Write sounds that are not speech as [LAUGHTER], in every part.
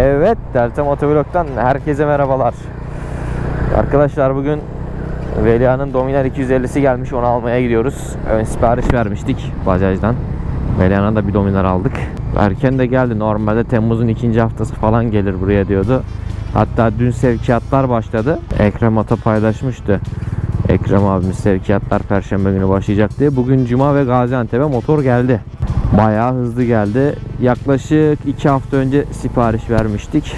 Evet, Delta Motovlog'dan herkese merhabalar. Arkadaşlar bugün Velia'nın Dominar 250'si gelmiş, onu almaya gidiyoruz. Ön sipariş vermiştik Bajaj'dan. Velia'na da bir Dominar aldık. Erken de geldi. Normalde Temmuz'un ikinci haftası falan gelir buraya diyordu. Hatta dün sevkiyatlar başladı. Ekrem Ata paylaşmıştı. Ekrem abimiz sevkiyatlar Perşembe günü başlayacak diye. Bugün Cuma ve Gaziantep'e motor geldi. Bayağı hızlı geldi. Yaklaşık 2 hafta önce sipariş vermiştik.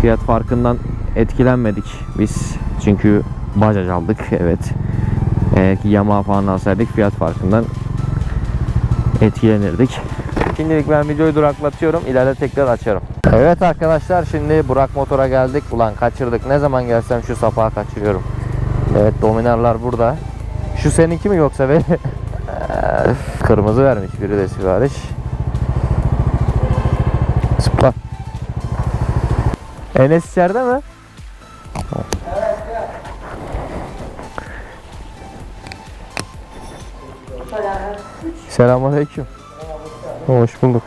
Fiyat farkından etkilenmedik biz. Çünkü Bajaj aldık. Evet. Eğer ki Yamaha falan alsaydık fiyat farkından etkilenirdik. Şimdilik ben videoyu duraklatıyorum. İleride tekrar açarım. Evet arkadaşlar şimdi Burak Motor'a geldik. Ulan kaçırdık. Ne zaman gelsem şu sapağı kaçırıyorum. Evet Dominarlar burada. Şu seninki mi yoksa [LAUGHS] be? Kırmızı vermiş biri de sipariş. Zıpla. Enes içeride mi? Selamünaleyküm. Hoş bulduk.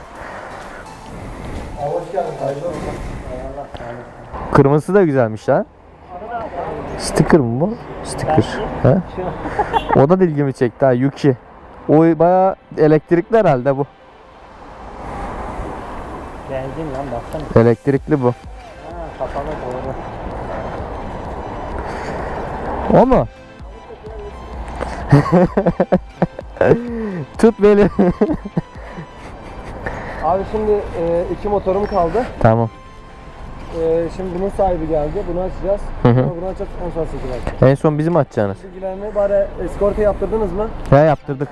Kırmızısı da güzelmiş lan. Sticker mı bu? Sticker. He? O da ilgimi çekti ha Yuki. O baya elektrikli herhalde bu. Benzin lan baksana. Elektrikli bu. Ha, kapalı doğru. O mu? [LAUGHS] Tut beni. [LAUGHS] Abi şimdi e, iki motorum kaldı. tamam. E, şimdi bunun sahibi geldi. Bunu açacağız. Hı hı. Sonra bunu açacağız. Ondan sonra çekeceğiz. En son bizim açacağınız. Bilgilerini bari eskorta yaptırdınız mı? Ya yaptırdık.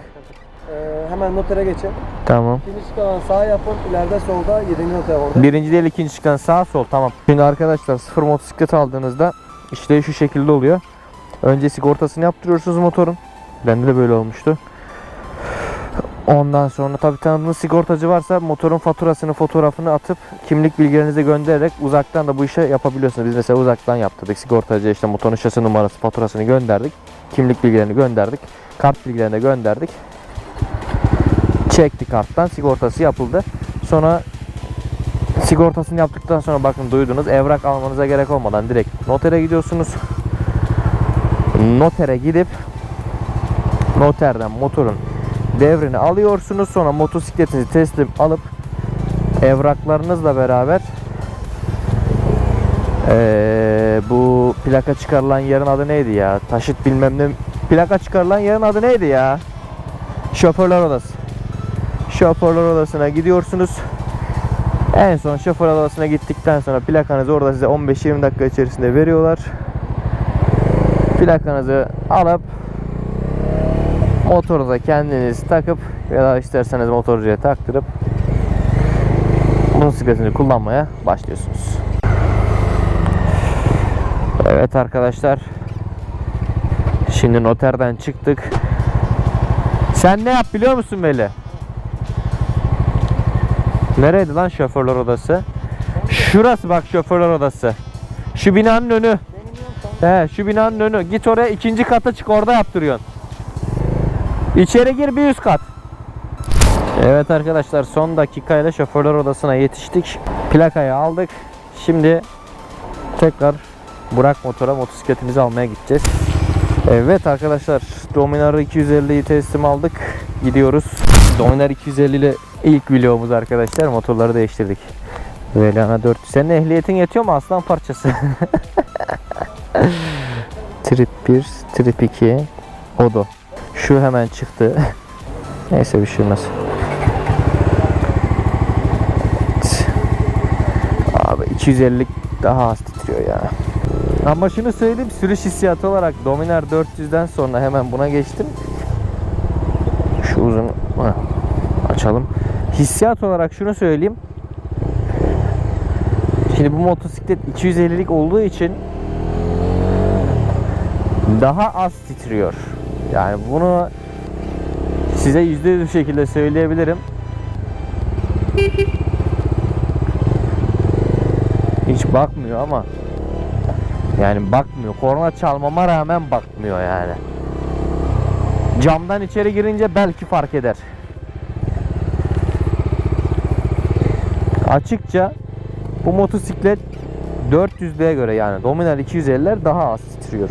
E, hemen notere geçin. Tamam. İkinci çıkan sağ yapın. İleride solda 7. noter orada. Birinci değil ikinci çıkan sağ sol tamam. Şimdi arkadaşlar sıfır motosiklet aldığınızda işte şu şekilde oluyor. Önce sigortasını yaptırıyorsunuz motorun. Bende de böyle olmuştu. Ondan sonra tabii tanıdığınız sigortacı varsa motorun faturasını, fotoğrafını atıp kimlik bilgilerinizi göndererek uzaktan da bu işe yapabiliyorsunuz. Biz mesela uzaktan yaptırdık. Sigortacıya işte motorun şasi numarası, faturasını gönderdik. Kimlik bilgilerini gönderdik. Kart bilgilerini de gönderdik. Çekti karttan. Sigortası yapıldı. Sonra sigortasını yaptıktan sonra bakın duydunuz evrak almanıza gerek olmadan direkt notere gidiyorsunuz. Notere gidip noterden motorun devrini alıyorsunuz. Sonra motosikletinizi teslim alıp evraklarınızla beraber eee, bu plaka çıkarılan yerin adı neydi ya? Taşıt bilmem ne. Plaka çıkarılan yerin adı neydi ya? Şoförler odası. Şoförler odasına gidiyorsunuz. En son şoför odasına gittikten sonra plakanızı orada size 15-20 dakika içerisinde veriyorlar. Plakanızı alıp motorunuza kendiniz takıp ya da isterseniz motorcuya taktırıp motosikletini kullanmaya başlıyorsunuz. Evet arkadaşlar. Şimdi noterden çıktık. Sen ne yap biliyor musun Meli? Nereydi lan şoförler odası? Şurası bak şoförler odası. Şu binanın önü. He şu binanın önü. Git oraya ikinci kata çık orada yaptırıyorsun. İçeri gir bir üst kat. Evet arkadaşlar son dakikayla şoförler odasına yetiştik. Plakayı aldık. Şimdi tekrar Burak Motor'a motosikletimizi almaya gideceğiz. Evet arkadaşlar Dominar 250'yi teslim aldık. Gidiyoruz. Dominar 250 ile ilk vlogumuz arkadaşlar. Motorları değiştirdik. Velana 400. Senin ehliyetin yetiyor mu aslan parçası? [LAUGHS] trip 1, trip 2, Odo. Şu hemen çıktı. [LAUGHS] Neyse bir şey olmaz. Abi 250 daha az titriyor ya. Ama şunu söyleyeyim sürüş hissiyatı olarak Dominar 400'den sonra hemen buna geçtim. Şu uzun açalım. Hissiyat olarak şunu söyleyeyim. Şimdi bu motosiklet 250'lik olduğu için daha az titriyor. Yani bunu size yüzde yüz bir şekilde söyleyebilirim. Hiç bakmıyor ama yani bakmıyor. Korna çalmama rağmen bakmıyor yani. Camdan içeri girince belki fark eder. Açıkça Bu motosiklet 400'lüğe göre yani Dominar 250'ler daha az titriyor.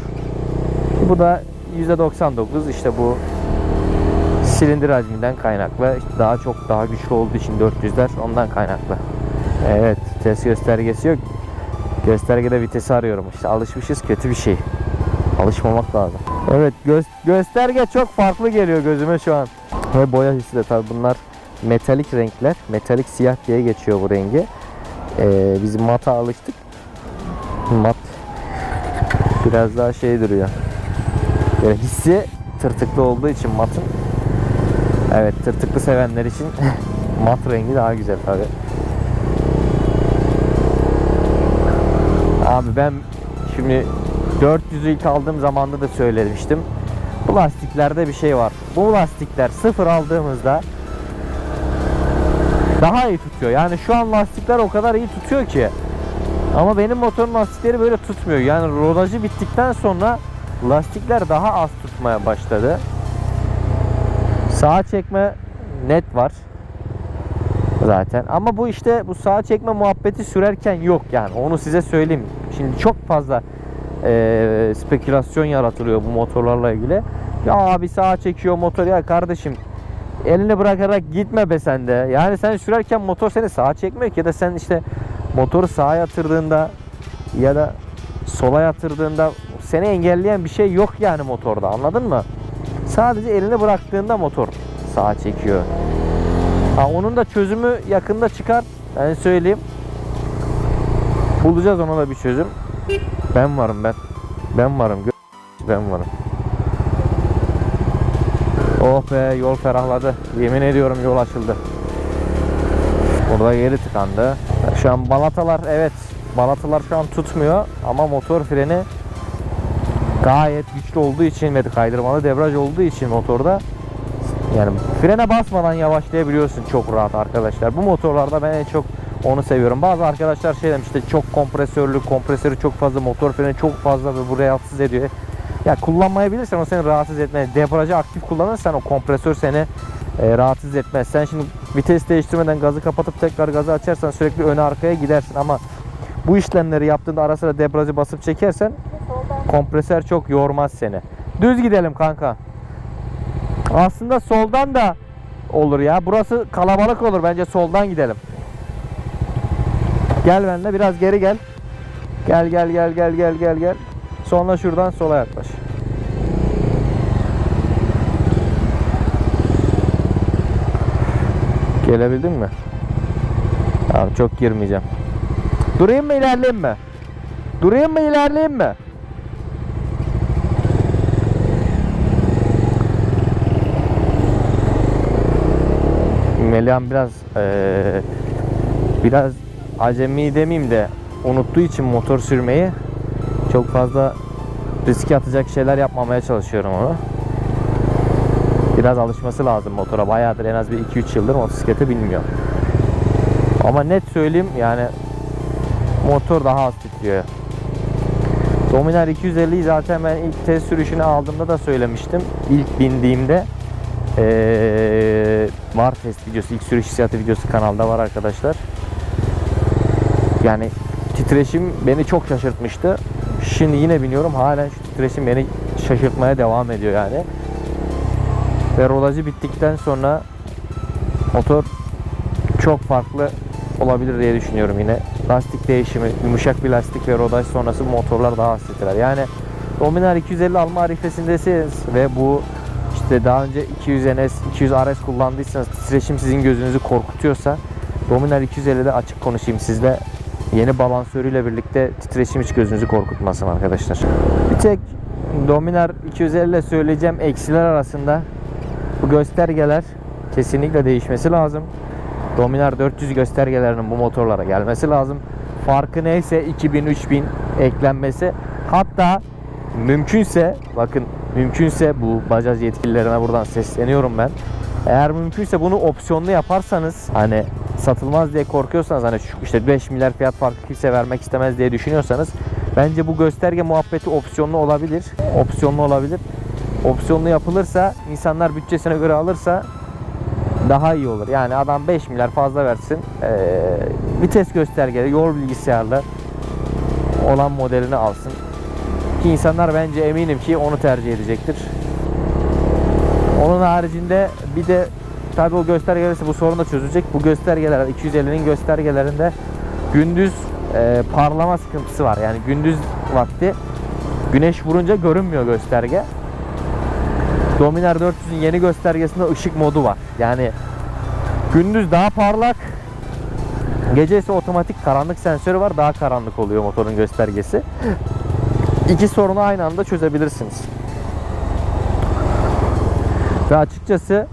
Bu da %99 işte bu silindir hacminden kaynaklı. İşte daha çok daha güçlü olduğu için 400'ler ondan kaynaklı. Evet vites göstergesi yok. Göstergede vitesi arıyorum işte alışmışız kötü bir şey. Alışmamak lazım. Evet gö- gösterge çok farklı geliyor gözüme şu an. Ve boya hissi de tabi bunlar metalik renkler. Metalik siyah diye geçiyor bu rengi. Ee, biz mata alıştık. Mat biraz daha şey duruyor. Böyle hissi tırtıklı olduğu için matın. Evet tırtıklı sevenler için [LAUGHS] mat rengi daha güzel tabi. Abi ben şimdi 400'ü ilk aldığım zamanda da söylemiştim. Bu lastiklerde bir şey var. Bu lastikler sıfır aldığımızda daha iyi tutuyor. Yani şu an lastikler o kadar iyi tutuyor ki. Ama benim motorun lastikleri böyle tutmuyor. Yani rodajı bittikten sonra lastikler daha az tutmaya başladı. Sağa çekme net var. Zaten. Ama bu işte bu sağa çekme muhabbeti sürerken yok yani. Onu size söyleyeyim. Şimdi çok fazla eee, spekülasyon yaratılıyor bu motorlarla ilgili. Ya abi sağa çekiyor motor ya kardeşim elini bırakarak gitme be sen de. Yani sen sürerken motor seni sağa çekmiyor ki ya da sen işte motoru sağa yatırdığında ya da sola yatırdığında seni engelleyen bir şey yok yani motorda anladın mı? Sadece elini bıraktığında motor sağa çekiyor. Ha, onun da çözümü yakında çıkar. Ben söyleyeyim. Bulacağız ona da bir çözüm. Ben varım ben. Ben varım. Ben varım. Oh be yol ferahladı. Yemin ediyorum yol açıldı. Burada geri tıkandı. Şu an balatalar evet balatalar şu an tutmuyor ama motor freni gayet güçlü olduğu için ve kaydırmalı debriyaj olduğu için motorda yani frene basmadan yavaşlayabiliyorsun çok rahat arkadaşlar. Bu motorlarda ben en çok onu seviyorum. Bazı arkadaşlar şey demişti çok kompresörlü, kompresörü çok fazla, motor freni çok fazla ve bu rahatsız ediyor. Ya kullanmayabilirsen o seni rahatsız etmez. Debriyajı aktif kullanırsan o kompresör seni e, rahatsız etmez. Sen şimdi vites değiştirmeden gazı kapatıp tekrar gazı açarsan sürekli öne arkaya gidersin ama bu işlemleri yaptığında ara sıra debriyajı basıp çekersen kompresör çok yormaz seni. Düz gidelim kanka. Aslında soldan da olur ya. Burası kalabalık olur. Bence soldan gidelim. Gel benimle biraz geri gel. Gel gel gel gel gel gel gel. Sonra şuradan sola yaklaş. Gelebildin mi? Tamam çok girmeyeceğim. Durayım mı ilerleyeyim mi? Durayım mı ilerleyeyim mi? Melihan biraz eee, biraz acemi demeyeyim de unuttuğu için motor sürmeyi çok fazla riske atacak şeyler yapmamaya çalışıyorum onu. Biraz alışması lazım motora. Bayağıdır en az bir 2-3 yıldır motosiklete binmiyor. Ama net söyleyeyim yani motor daha az titriyor. Dominar 250'yi zaten ben ilk test sürüşünü aldığımda da söylemiştim. İlk bindiğimde ee, var test videosu, ilk sürüş hissiyatı videosu kanalda var arkadaşlar. Yani titreşim beni çok şaşırtmıştı. Şimdi yine biniyorum. Halen şu titreşim beni şaşırtmaya devam ediyor yani. Ve rodajı bittikten sonra motor çok farklı olabilir diye düşünüyorum yine. Lastik değişimi, yumuşak bir lastik ve rodaj sonrası motorlar daha titrer. Yani Dominar 250 alma arifesindesiniz ve bu işte daha önce 200 NS, 200 RS kullandıysanız titreşim sizin gözünüzü korkutuyorsa Dominar 250'de açık konuşayım sizle yeni balansörüyle birlikte titreşim hiç gözünüzü korkutmasın arkadaşlar. Bir tek Dominar 250 ile söyleyeceğim eksiler arasında bu göstergeler kesinlikle değişmesi lazım. Dominar 400 göstergelerinin bu motorlara gelmesi lazım. Farkı neyse 2000-3000 eklenmesi. Hatta mümkünse bakın mümkünse bu Bajaj yetkililerine buradan sesleniyorum ben. Eğer mümkünse bunu opsiyonlu yaparsanız hani satılmaz diye korkuyorsanız hani şu işte 5 milyar fiyat farkı kimse vermek istemez diye düşünüyorsanız bence bu gösterge muhabbeti opsiyonlu olabilir. Opsiyonlu olabilir. Opsiyonlu yapılırsa insanlar bütçesine göre alırsa daha iyi olur. Yani adam 5 milyar fazla versin. Ee, vites göstergeli, yol bilgisayarlı olan modelini alsın. Ki insanlar bence eminim ki onu tercih edecektir. Onun haricinde bir de tabi o göstergelerse bu sorun da çözülecek. Bu göstergeler 250'nin göstergelerinde gündüz e, parlama sıkıntısı var. Yani gündüz vakti güneş vurunca görünmüyor gösterge. Dominar 400'ün yeni göstergesinde ışık modu var. Yani gündüz daha parlak, gece ise otomatik karanlık sensörü var. Daha karanlık oluyor motorun göstergesi. İki sorunu aynı anda çözebilirsiniz. Ve açıkçası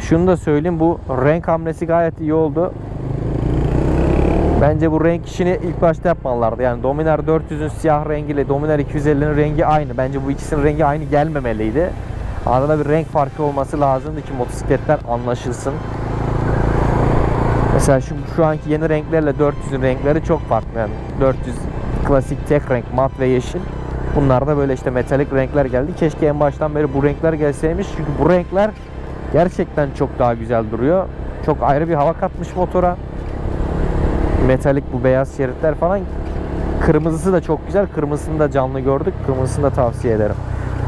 şunu da söyleyeyim bu renk hamlesi gayet iyi oldu. Bence bu renk işini ilk başta yapmalılardı. Yani Dominar 400'ün siyah rengiyle Dominar 250'nin rengi aynı. Bence bu ikisinin rengi aynı gelmemeliydi. Arada bir renk farkı olması lazımdı ki motosikletler anlaşılsın. Mesela şu, şu anki yeni renklerle 400'ün renkleri çok farklı. Yani 400 klasik tek renk mat ve yeşil. Bunlar da böyle işte metalik renkler geldi. Keşke en baştan beri bu renkler gelseymiş. Çünkü bu renkler gerçekten çok daha güzel duruyor. Çok ayrı bir hava katmış motora. Metalik bu beyaz şeritler falan. Kırmızısı da çok güzel. Kırmızısını da canlı gördük. Kırmızısını da tavsiye ederim.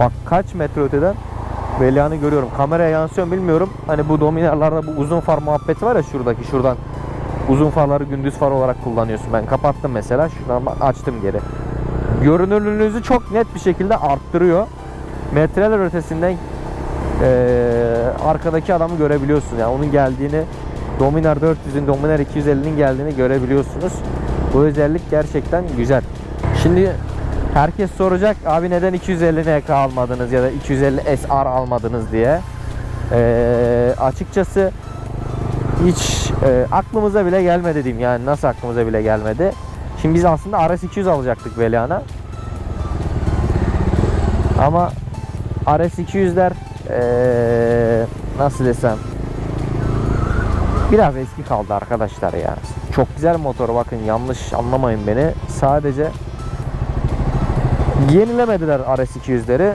Bak kaç metre öteden Velia'nı görüyorum. Kameraya yansıyor bilmiyorum. Hani bu Dominar'larda bu uzun far muhabbeti var ya şuradaki şuradan. Uzun farları gündüz far olarak kullanıyorsun. Ben kapattım mesela. Şuradan açtım geri. Görünürlüğünüzü çok net bir şekilde arttırıyor. Metreler ötesinden arkadaki adamı görebiliyorsun. Yani onun geldiğini Dominar 400'ün, Dominar 250'nin geldiğini görebiliyorsunuz. Bu özellik gerçekten güzel. Şimdi herkes soracak abi neden 250 NK almadınız ya da 250 SR almadınız diye. Ee, açıkçası hiç e, aklımıza bile gelmedi diyeyim. Yani nasıl aklımıza bile gelmedi. Şimdi biz aslında RS200 alacaktık Veliana. Ama RS200'ler eee nasıl desem biraz eski kaldı arkadaşlar ya. Çok güzel motor bakın yanlış anlamayın beni. Sadece yenilemediler RS200'leri.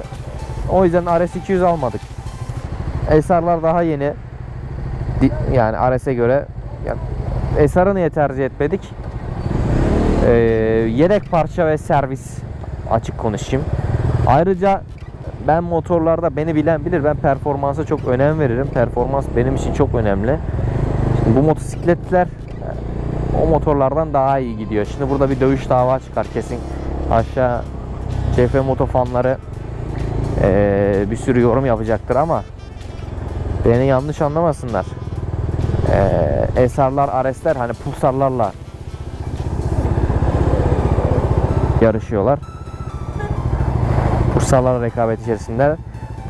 O yüzden RS200 almadık. SR'lar daha yeni. Yani RS'e göre yani SR'ı niye tercih etmedik? Ee, yedek parça ve servis açık konuşayım. Ayrıca ben motorlarda beni bilen bilir ben performansa çok önem veririm. Performans benim için çok önemli. Şimdi bu motosikletler o motorlardan daha iyi gidiyor. Şimdi burada bir dövüş dava çıkar kesin. Aşağı CF Moto fanları eee, bir sürü yorum yapacaktır ama beni yanlış anlamasınlar. Eee SR'lar, RS'ler hani pulsarlarla yarışıyorlar. Pulsarlar rekabet içerisinde.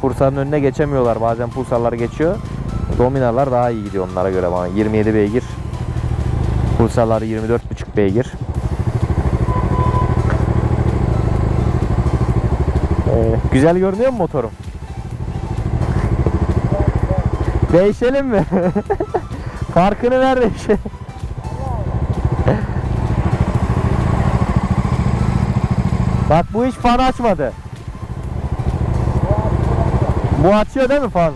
Pulsarın önüne geçemiyorlar. Bazen pulsarlar geçiyor. Dominarlar daha iyi gidiyor onlara göre bana. 27 beygir. Pulsarlar 24,5 beygir. Ee, güzel görünüyor mu motorum? Değişelim mi? [LAUGHS] Farkını ver değişelim. Bak bu hiç fan açmadı. Bu açıyor değil mi fan?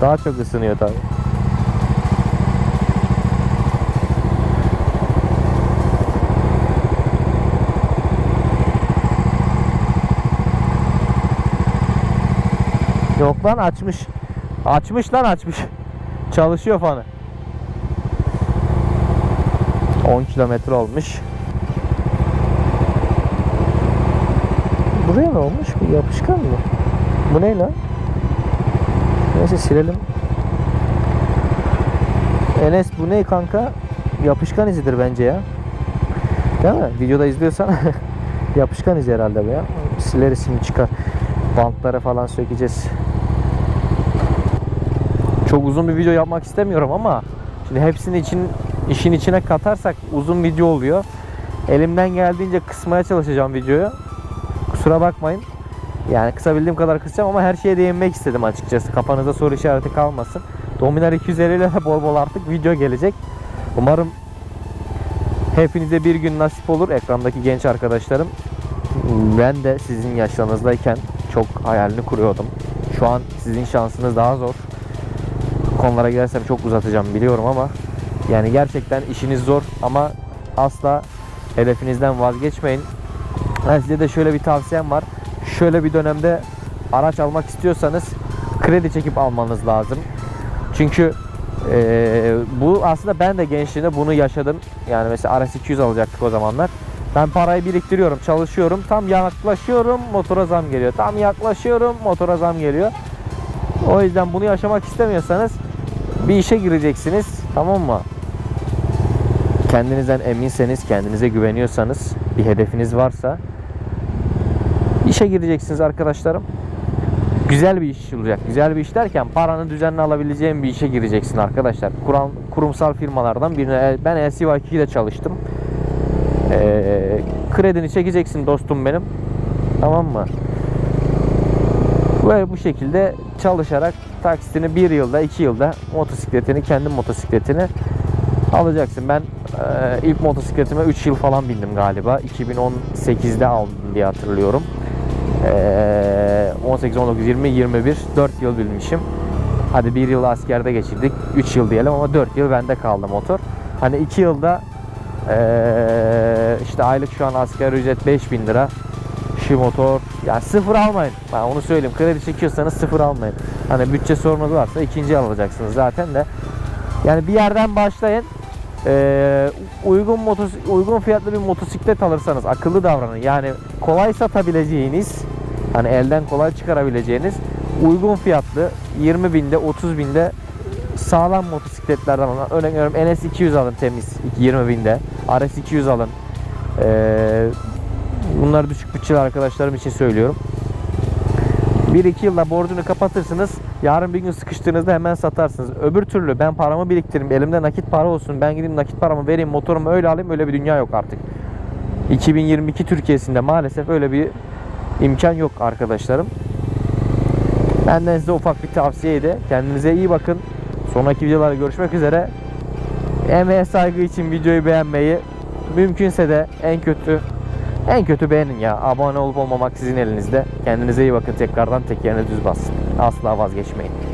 Daha çok ısınıyor tabi. Yok lan açmış. Açmış lan açmış. Çalışıyor fanı. 10 kilometre olmuş. Buraya ne olmuş? Bu yapışkan mı? Bu ne lan? Neyse silelim. Enes bu ne kanka? Yapışkan izidir bence ya. Değil mi? Videoda izliyorsan [LAUGHS] yapışkan izi herhalde bu ya. Sileriz şimdi çıkar. Bantları falan sökeceğiz. Çok uzun bir video yapmak istemiyorum ama şimdi hepsini için işin içine katarsak uzun video oluyor. Elimden geldiğince kısmaya çalışacağım videoyu. Kusura bakmayın. Yani kısabildiğim kadar kısacağım ama her şeye değinmek istedim açıkçası. Kafanızda soru işareti kalmasın. Dominar 250 ile [LAUGHS] bol bol artık video gelecek. Umarım hepinize bir gün nasip olur ekrandaki genç arkadaşlarım. Ben de sizin yaşlarınızdayken çok hayalini kuruyordum. Şu an sizin şansınız daha zor. konulara girersem çok uzatacağım biliyorum ama yani gerçekten işiniz zor ama asla hedefinizden vazgeçmeyin. Ben size de şöyle bir tavsiyem var. Şöyle bir dönemde araç almak istiyorsanız kredi çekip almanız lazım. Çünkü eee, bu aslında ben de gençliğimde bunu yaşadım. Yani mesela RS200 alacaktık o zamanlar. Ben parayı biriktiriyorum, çalışıyorum. Tam yaklaşıyorum, motora zam geliyor. Tam yaklaşıyorum, motora zam geliyor. O yüzden bunu yaşamak istemiyorsanız bir işe gireceksiniz. Tamam mı? Kendinizden eminseniz, kendinize güveniyorsanız, bir hedefiniz varsa işe gireceksiniz arkadaşlarım. Güzel bir iş olacak. Güzel bir iş derken paranı düzenli alabileceğin bir işe gireceksin arkadaşlar. Kuram, kurumsal firmalardan birine ben LCY2'de çalıştım. Ee, kredini çekeceksin dostum benim. Tamam mı? Ve bu şekilde çalışarak taksitini bir yılda, iki yılda motosikletini, kendi motosikletini alacaksın. Ben e, ilk motosikletime 3 yıl falan bindim galiba. 2018'de aldım diye hatırlıyorum. E, 18, 19, 20, 21, 4 yıl bilmişim. Hadi bir yıl askerde geçirdik. 3 yıl diyelim ama 4 yıl bende kaldı motor. Hani 2 yılda e, işte aylık şu an asgari ücret 5000 lira. Şu motor yani sıfır almayın. Ben onu söyleyeyim. Kredi çekiyorsanız sıfır almayın. Hani bütçe sorunuz varsa ikinci alacaksınız zaten de. Yani bir yerden başlayın. Ee, uygun motos uygun fiyatlı bir motosiklet alırsanız akıllı davranın. Yani kolay satabileceğiniz, hani elden kolay çıkarabileceğiniz uygun fiyatlı 20 binde 30 binde sağlam motosikletlerden alın. Örnek veriyorum NS 200 alın temiz 20 binde. RS 200 alın. Ee, bunlar düşük bütçeli arkadaşlarım için söylüyorum. 1-2 yılda borcunu kapatırsınız. Yarın bir gün sıkıştığınızda hemen satarsınız. Öbür türlü ben paramı biriktireyim. Elimde nakit para olsun. Ben gideyim nakit paramı vereyim. Motorumu öyle alayım. Öyle bir dünya yok artık. 2022 Türkiye'sinde maalesef öyle bir imkan yok arkadaşlarım. Benden size ufak bir tavsiyeydi. Kendinize iyi bakın. Sonraki videolarda görüşmek üzere. Emeğe saygı için videoyu beğenmeyi, mümkünse de en kötü en kötü beğenin ya. Abone olup olmamak sizin elinizde. Kendinize iyi bakın tekrardan tek yerine düz basın. Asla vazgeçmeyin.